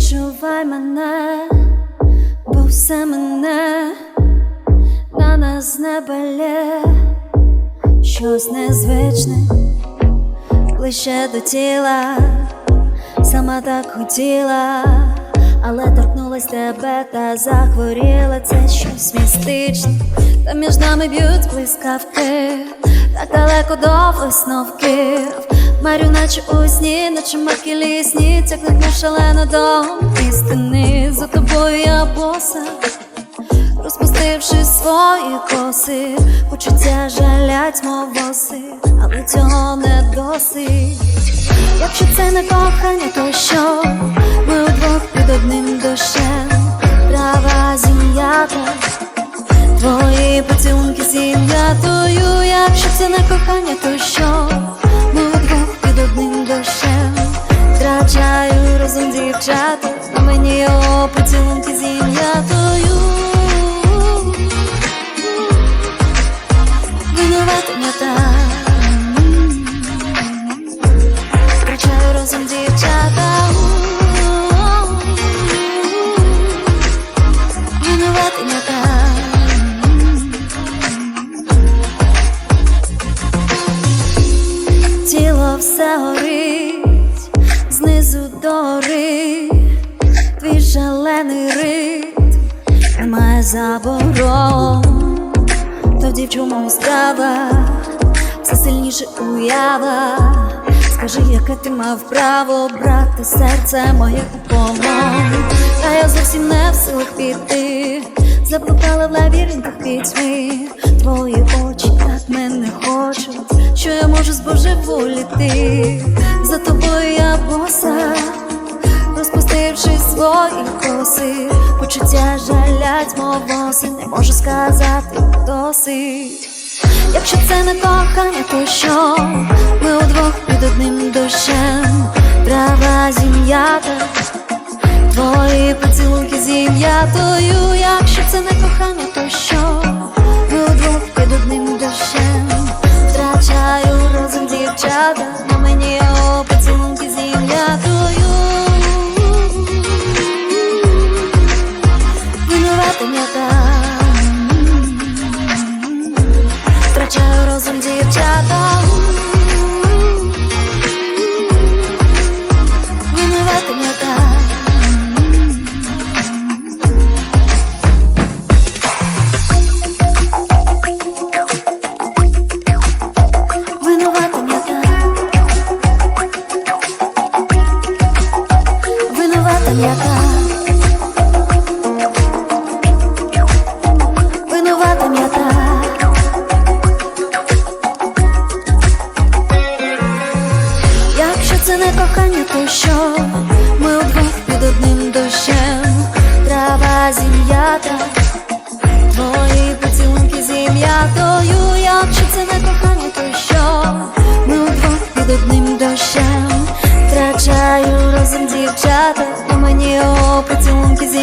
Відчувай мене, бо все мене на нас не балє, щось незвичне, ближче до тіла, сама так хотіла, але торкнулась тебе та захворіла. Це щось містичне, та між нами б'ють блискавки, так далеко до висновків. Марю, наче у сні, наче маки лісні, тягнуть на шалено до істини. За тобою я боса, розпустивши свої коси, почуття жалять, мов воси, але цього не досить. Якщо це не кохання, то що? Ми удвох під одним дощем, трава зім'ята, твої поцілунки зім'ятою. Якщо це не кохання, то що? Дівчата, мені його Знизу Твій шалений ритм Немає заборон Тоді в чому справа Все сильніше уява. Скажи, яке ти мав право брати серце моє у Та я зовсім не в силах піти. Заблукала в лабіринтах пітьми. Твої очі так мене хочуть Що я можу збожеволіти За тобою я боса Свої коси Почуття жалять, мовоси, Не можу сказати досить Якщо це не кохання, то що? Ми удвох під одним дощем, трава зім'ята, твої поцілунки зім'ятою. Якщо це не кохання, то що? Ми удвох під одним дощем, трава зім'ята, твої поцілунки зім'ятою. Якщо це не кохання, то що? Ми удвох під одним дощем, втрачаю розум дівчата, у мені о поцілунки зім'ятою.